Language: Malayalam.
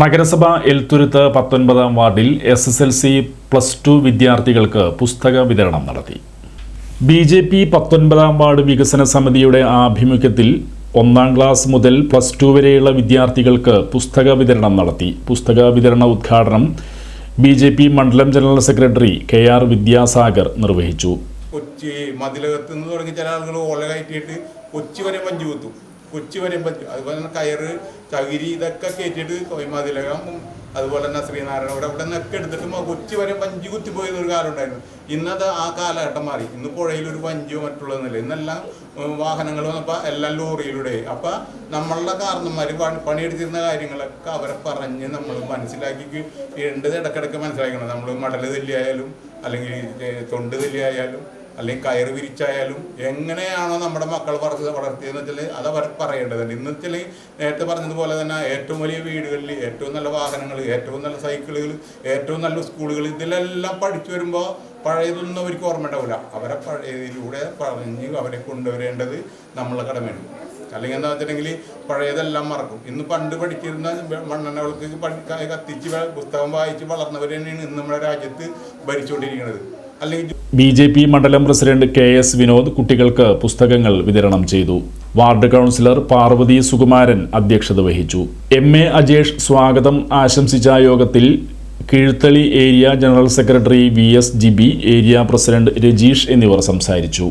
നഗരസഭ എൽത്തുരുത്ത് പത്തൊൻപതാം വാർഡിൽ S S L C plus two വിദ്യാർത്ഥികൾക്ക് പുസ്തക വിതരണം നടത്തി. ബി ജെ പി പത്തൊൻപതാം വാർഡ് വികസന സമിതിയുടെ ആഭിമുഖ്യത്തിൽ ഒന്നാം ക്ലാസ് മുതൽ പ്ലസ് ടു വരെയുള്ള വിദ്യാർത്ഥികൾക്ക് പുസ്തക വിതരണം നടത്തി. പുസ്തക വിതരണ ഉദ്ഘാടനം ബി ജെ പി മണ്ഡലം general secretary K R Vidyasagar നിർവഹിച്ചു. കൊച്ചി മതിലകത്ത് നിന്ന് തുടങ്ങി ചില ആളുകൾ ഓല കയറ്റിയിട്ട് കൊച്ചി വരെ പഞ്ചു കുത്തും. കൊച്ചി വരുമ്പോൾ അതുപോലെ തന്നെ കയറ് ചകിരി ഇതൊക്കെ കയറ്റിയിട്ട് കോയമാതിലകം മതിലകം അതുപോലെ തന്നെ ശ്രീനാരായണ ഇവിടെ ഇവിടെ നിന്നൊക്കെ എടുത്തിട്ട് കൊച്ചി വരെ വഞ്ചി കുത്തി പോയത് ഒരു കാലം ഉണ്ടായിരുന്നു. ഇന്നത്തെ ആ കാലഘട്ടം മാറി. ഇന്ന് പുഴയിൽ ഒരു വഞ്ചിയോ മറ്റുള്ളതെന്നില്ല ഇന്നെല്ലാം വാഹനങ്ങൾ വന്നപ്പോൾ എല്ലാം ലോറിയിലൂടെ. അപ്പം നമ്മളുടെ കാരണന്മാർ പണിയെടുത്തിരുന്ന കാര്യങ്ങളൊക്കെ അവരെ പറഞ്ഞ് നമ്മൾ മനസ്സിലാക്കി വേണ്ടത് ഇടക്കിടക്ക് മനസ്സിലാക്കണം. നമ്മൾ മടൽ തല്ലിയായാലും അല്ലെങ്കിൽ തൊണ്ട് തല്ലിയായാലും അല്ലെങ്കിൽ കയറ് വിരിച്ചായാലും എങ്ങനെയാണോ നമ്മുടെ മക്കൾ പറഞ്ഞത് വളർത്തിയെന്ന് വെച്ചാൽ അത് അവർ പറയേണ്ടതുണ്ട്. ഇന്ന് വെച്ചാൽ നേരത്തെ പറഞ്ഞതുപോലെ തന്നെ ഏറ്റവും വലിയ വീടുകളിൽ ഏറ്റവും നല്ല വാഹനങ്ങൾ ഏറ്റവും നല്ല സൈക്കിളുകൾ ഏറ്റവും നല്ല സ്കൂളുകൾ ഇതിലെല്ലാം പഠിച്ചു വരുമ്പോൾ പഴയതൊന്നും അവർക്ക് ഓർമ്മ ഉണ്ടാവില്ല അവരെ പഴയതിലൂടെ പറഞ്ഞ് അവരെ കൊണ്ടുവരേണ്ടത് നമ്മളെ കടമയാണ്. അല്ലെങ്കിൽ എന്താ വെച്ചിട്ടുണ്ടെങ്കിൽ പഴയതെല്ലാം മറക്കും. ഇന്ന് പണ്ട് പഠിച്ചിരുന്ന മണ്ണെണ്ണകൾക്ക് കത്തിച്ച് പുസ്തകം വായിച്ച് വളർന്നവർ തന്നെയാണ് ഇന്ന് നമ്മുടെ രാജ്യത്ത് ഭരിച്ചുകൊണ്ടിരിക്കുന്നത്. ബി ജെ പി മണ്ഡലം പ്രസിഡന്റ് കെ എസ് വിനോദ് കുട്ടികൾക്ക് പുസ്തകങ്ങൾ വിതരണം ചെയ്തു. വാർഡ് കൗൺസിലർ പാർവതി സുകുമാരൻ അധ്യക്ഷത വഹിച്ചു. എം എ അജേഷ് സ്വാഗതം ആശംസിച്ച യോഗത്തിൽ Keezhthali area general secretary V S Jibi area president Rajeesh എന്നിവർ സംസാരിച്ചു.